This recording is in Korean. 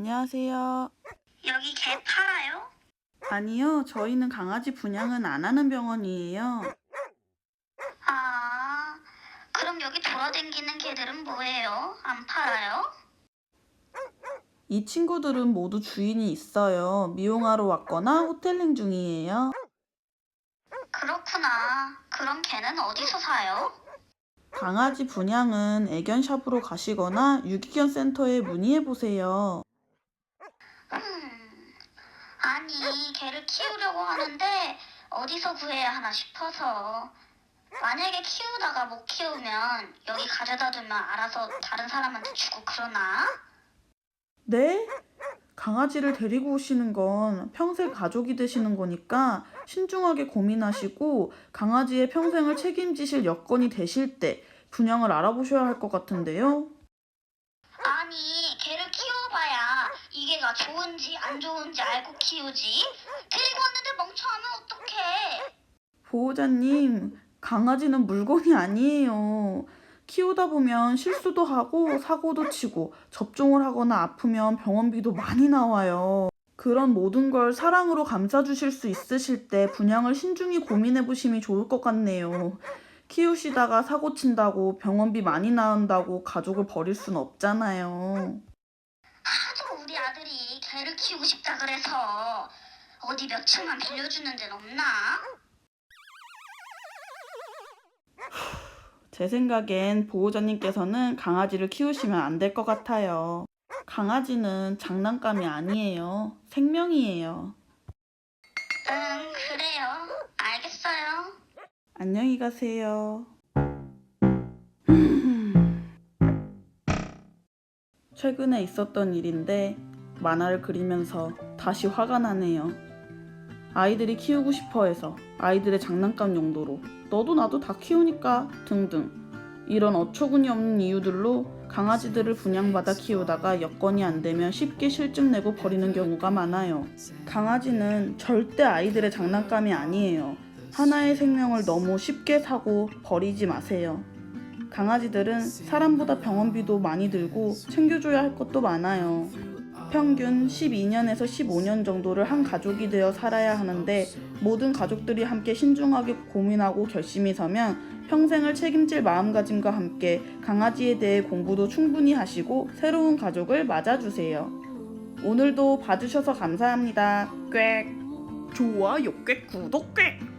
안녕하세요. 여기 개 팔아요? 아니요, 저희는 강아지 분양은 안 하는 병원이에요. 아, 그럼 여기 돌아다니는 개들은 뭐예요? 안 팔아요? 이 친구들은 모두 주인이 있어요. 미용하러 왔거나 호텔링 중이에요. 그렇구나. 그럼 개는 어디서 사요? 강아지 분양은 애견샵으로 가시거나 유기견 센터에 문의해 보세요. 음, 아니, 개를 키우려고 하는데 어디서 구해야 하나 싶어서. 만약에 키우다가 못 키우면 여기 가져다 두면 알아서 다른 사람한테 주고 그러나? 네? 강아지를 데리고 오시는 건 평생 가족이 되시는 거니까 신중하게 고민하시고 강아지의 평생을 책임지실 여건이 되실 때 분양을 알아보셔야 할 것 같은데요. 아니, 개를 개가 좋은지 안 좋은지 알고 키우지. 데리고 왔는데 멍청하면 어떡해. 보호자님, 강아지는 물건이 아니에요. 키우다 보면 실수도 하고 사고도 치고 접종을 하거나 아프면 병원비도 많이 나와요. 그런 모든 걸 사랑으로 감싸주실 수 있으실 때 분양을 신중히 고민해 보심이 좋을 것 같네요. 키우시다가 사고 친다고 병원비 많이 나온다고 가족을 버릴 순 없잖아요. 아들이 개를 키우고 싶다 그래서 어디 몇 층만 빌려주는 데는 없나? 제 생각엔 보호자님께서는 강아지를 키우시면 안 될 것 같아요. 강아지는 장난감이 아니에요. 생명이에요. 응, 그래요. 알겠어요. 안녕히 가세요. 최근에 있었던 일인데 만화를 그리면서 다시 화가 나네요. 아이들이 키우고 싶어 해서 아이들의 장난감 용도로 너도 나도 다 키우니까 등등 이런 어처구니 없는 이유들로 강아지들을 분양받아 키우다가 여건이 안 되면 쉽게 실증 내고 버리는 경우가 많아요. 강아지는 절대 아이들의 장난감이 아니에요. 하나의 생명을 너무 쉽게 사고 버리지 마세요. 강아지들은 사람보다 병원비도 많이 들고 챙겨줘야 할 것도 많아요. 평균 12년에서 15년 정도를 한 가족이 되어 살아야 하는데 모든 가족들이 함께 신중하게 고민하고 결심이 서면 평생을 책임질 마음가짐과 함께 강아지에 대해 공부도 충분히 하시고 새로운 가족을 맞아주세요. 오늘도 봐주셔서 감사합니다. 꽥! 좋아요, 꽥, 구독, 꽥!